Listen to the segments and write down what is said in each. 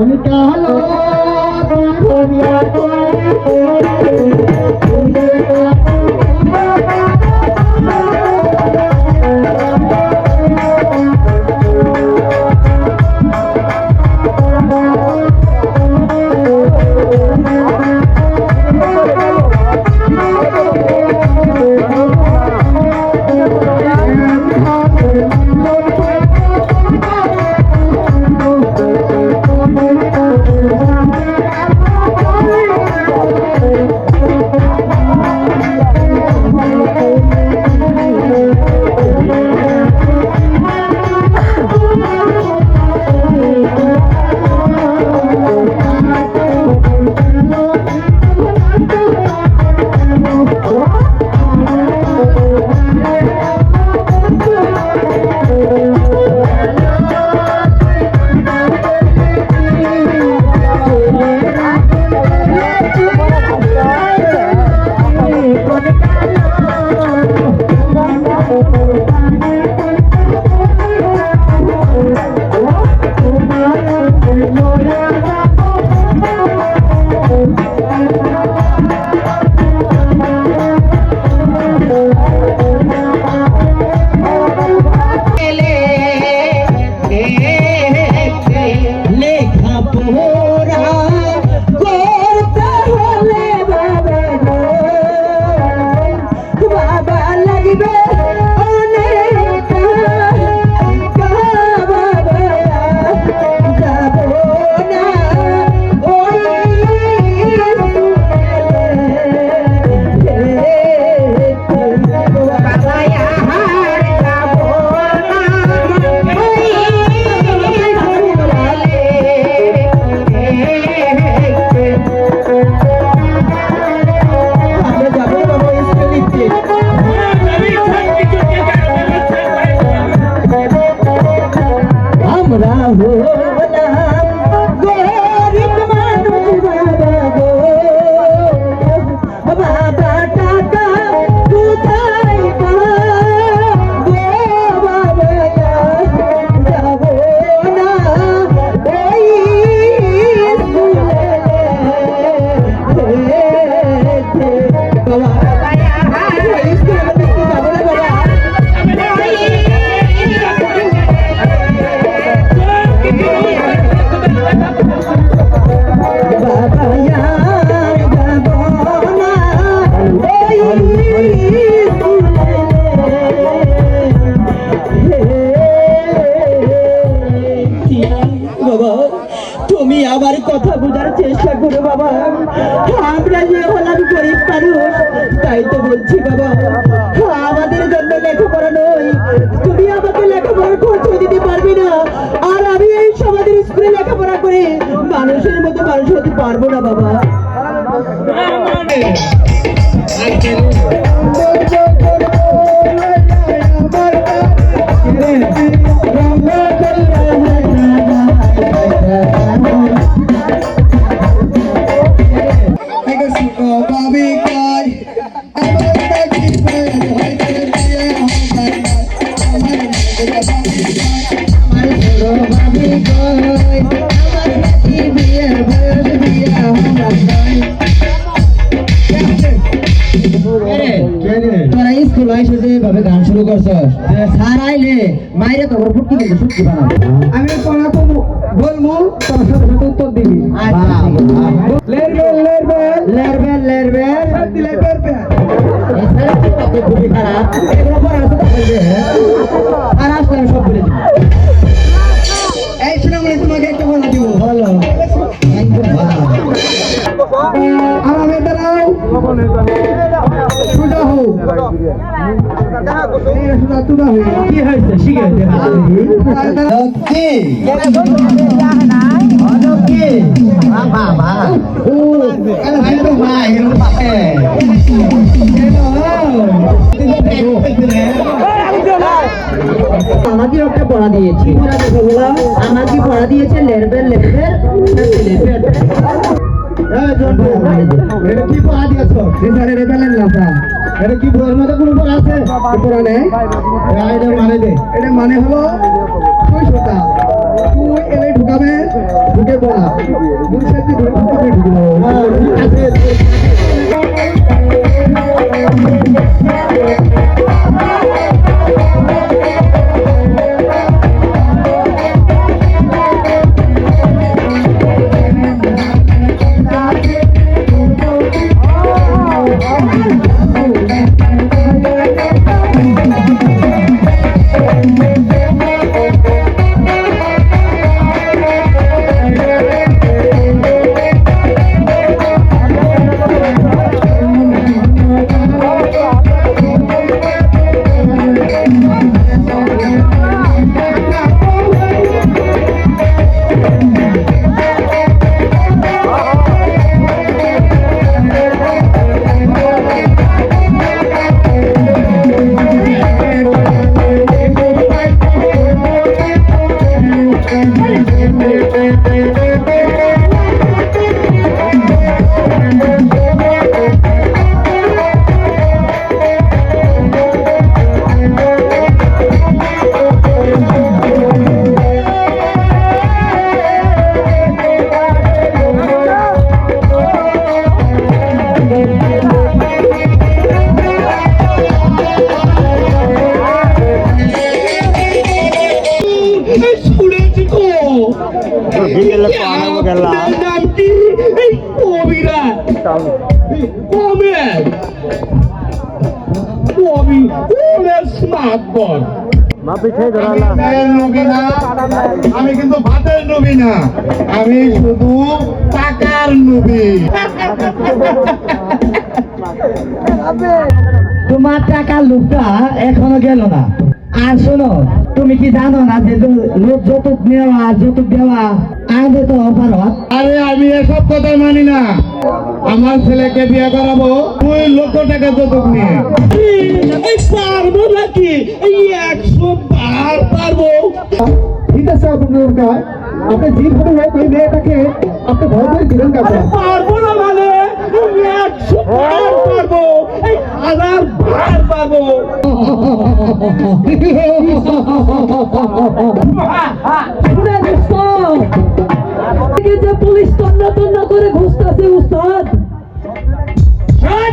মনটা হলো বানাবে আমি পড়া তো বলব তোমার সাথে সাথে উত্তর দিবি। লেরবেল লেরবেল। খুবই খারাপ। এগুলো আমাকে একটা পড়া দিয়েছে? আমাকে পড়া দিয়েছে লেরবেল লেরবেল লেরবেল কি পড়া দিয়েছ স্যারের রেবেলের লাফা এটা কি বইয়ের মধ্যে কোনো পড়া আছে? পড়া এটা মানে দে। এটা মানে হলো তুই সোতা তুই এলে ঢুকাবে, ঢুকে পড়া। দিয়ে ঢুকে ঢুকে ঢুকবো আছে। আমি কিন্তু ভাতের নবী না আমি শুধু টাকার নবী তোমার টাকার লোকটা এখনও গেল না। আর শোনো তুমি কি জানো না যে লোক যৌতুক নেওয়া যৌতুক দেওয়া আগে তো অপারত আরে আমি এসব কথা মানি না। আমার ছেলেকে বিয়ে করাবো। দুই লক্ষ টাকা যৌতুক নিয়ে। এই পারব নাকি এই একশো বার পারব। ঠিক আছে আপনার কাজ আপনি যেভাবে হোক ওই মেয়েটাকে আপনি ভয় করে দিলেন কাছে পারব না মানে এই একশো বার পারব এই হাজার বার পারব। শুনে দোস্ত এদিকে যে পুলিশ তন্ন তন্ন করে ঘুরতেছে উস্তাদ।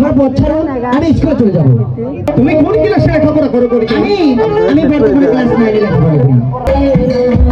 এবার পথ আমি স্কুলে চলে যাব। তুমি কোন ক্লাসে লেখাপড়া করো করি আমি আমি বর্তমানে ক্লাস নাইনে লেখাপড়া করি।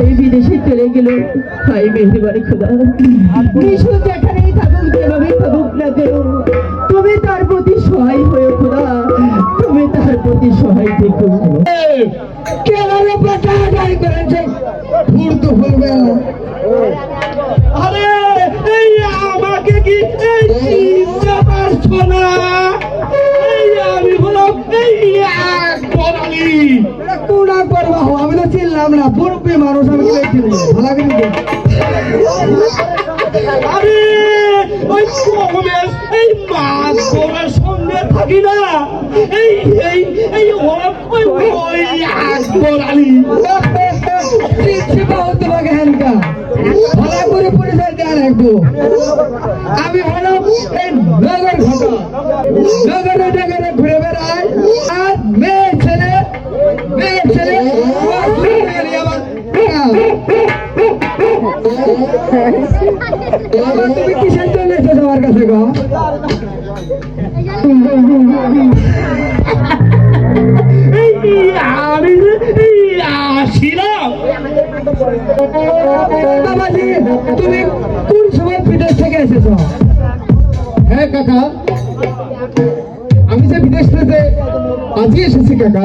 হয়, বিদেশে চলে গেল। হাই মেহরবানি খোদা। বিশু যেখানেই থাকুক যেভাবে থাকুক না কেন। তুমি তার প্রতি সহায় হয়ে খোদা। তুমি তার প্রতি সহায় দেখো কেন পাটা আদায় করেছে? ফুল তো ফুলবে আরে, এই আমাকে কি এই চিনতে পারছ না? এই আমি হলো এই বনালি এটা কোন একবার বাহু চিনলাম না। মুরব্বী মানুষ আমি আরে ওই কমেশ এই মাছ কমের সঙ্গে থাকি না। এই এই এই ওই ওই বনালি চিনছি বাহু তোমাকে হ্যানকা ভালো করে পরিচয় দেওয়া রাখব আমি হলো এই নগর ঘটক। নগরে নগরে ঘুরে বেড়াই। আর মেয়ে ছেলে মেয়ে ছেলে তুমি আমি কোন সময় বিদেশ থেকে এসেছ? হ্যাঁ কাকা। আমি যে বিদেশ থেকে আজই এসেছি, কাকা।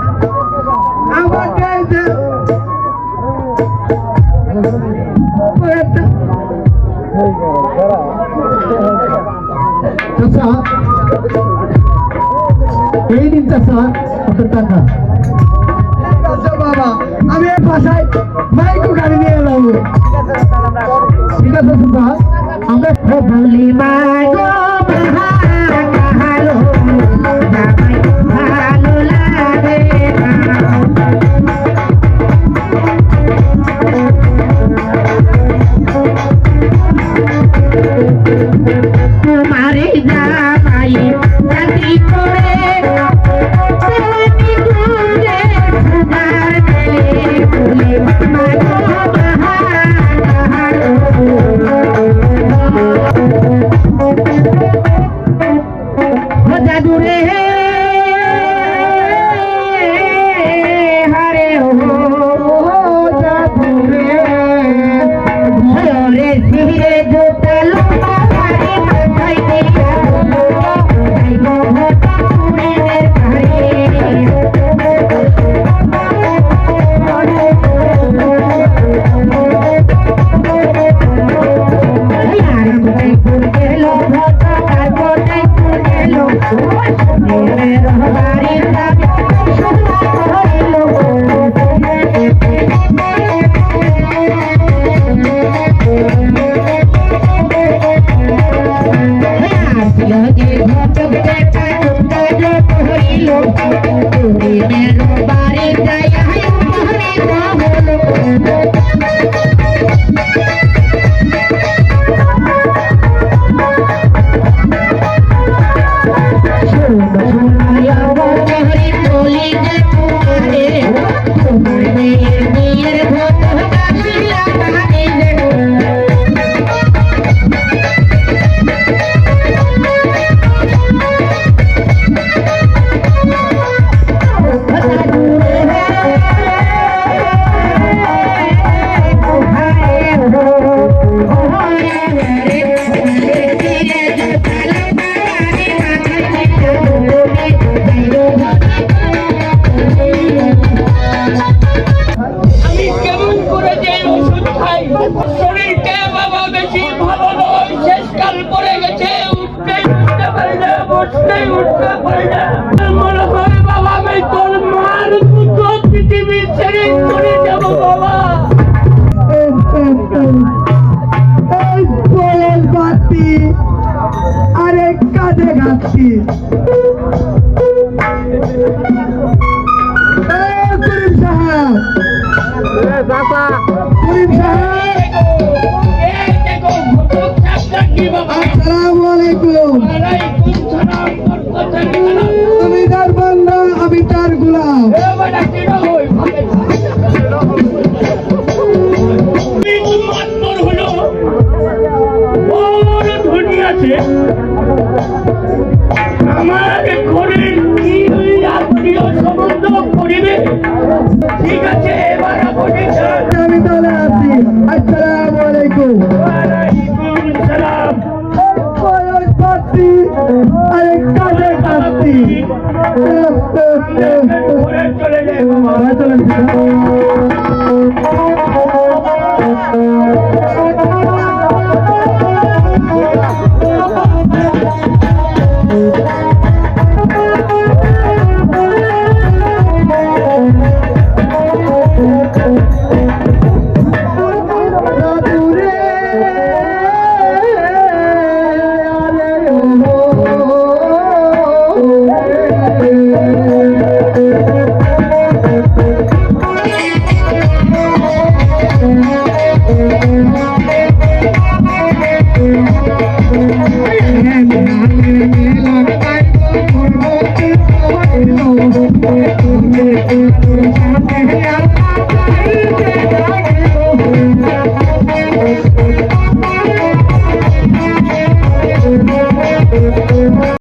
চাচা, এই দিন চাষা আপনার টাকা বাবা আমি এই ভাষায় মাইকু গাড়ি নিয়ে এলাম ঠিক আছে চাচা আমরা বলি মা করিম সাহেব করিম সাহেব আসসালামু আলাইকুম তুমি তার বান্দা আমি তার গোলাম এ বেটা করিবে ঠিক আছে এবার আপনি আমি তাহলে আছি আসসালামু আলাইকুম। ওয়ালাইকুম সালাম। আরে কাজে গাচ্ছি চলে যাই বাবা চলেন ও